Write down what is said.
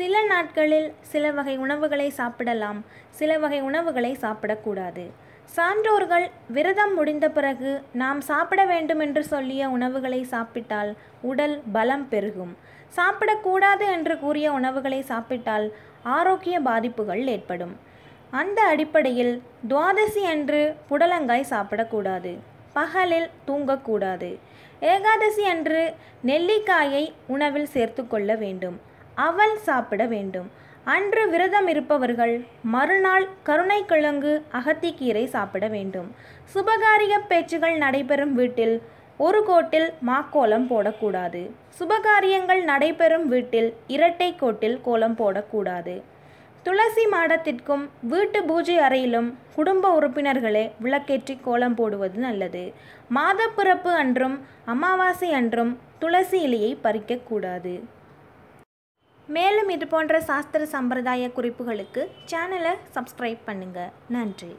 சில நாட்களில் சில வகை உணவுகளை சாப்பிடலாம் சில வகை உணவுகளை சாப்பிடக்கூடாது. சான்றோர்கள் விரதம் முடிந்த பிறகு நாம் சாப்பிட வேண்டும் என்று சொல்லிய உணவுகளை சாப்பிட்டால் உடல் பலம் பெருகும். சாப்பிடக்கூடாது என்று கூறிய உணவுகளை சாப்பிட்டால் ஆரோக்கிய பாதிப்புகள் ஏற்படும். அந்த அடிப்படையில் துவாதசி அன்று புடலங்காய் சாப்பிடக்கூடாது பகலில் தூங்கக்கூடாது. ஏகாதசி அன்று நெல்லிக்காயை உணவில் சேர்த்து கொள்ள வேண்டும். அவல் சாப்பிட வேண்டும். அன்று விரதம் இருப்பவர்கள் மறுநாள் கருணைக்கிழங்கு அகத்திக்கீரை சாப்பிட வேண்டும். சுபகாரிய பேச்சுகள் நடைபெறும் வீட்டில் ஒரு கோட்டில் மாக்கோலம் போடக்கூடாது. சுபகாரியங்கள் நடைபெறும் வீட்டில் இரட்டை கோட்டில் கோலம் போடக்கூடாது. துளசி மாடத்திற்கும் வீட்டு பூஜை அறையிலும் குடும்ப உறுப்பினர்களே விளக்கேற்றி கோலம் போடுவது நல்லது. மாதப்பிறப்பு அன்றும் அமாவாசை அன்றும் துளசி இலையை பறிக்கக்கூடாது. மேலும் இது போன்ற சாஸ்திர சம்பிரதாய குறிப்புகளுக்கு சேனலை சப்ஸ்கிரைப் பண்ணுங்கள் நன்றி.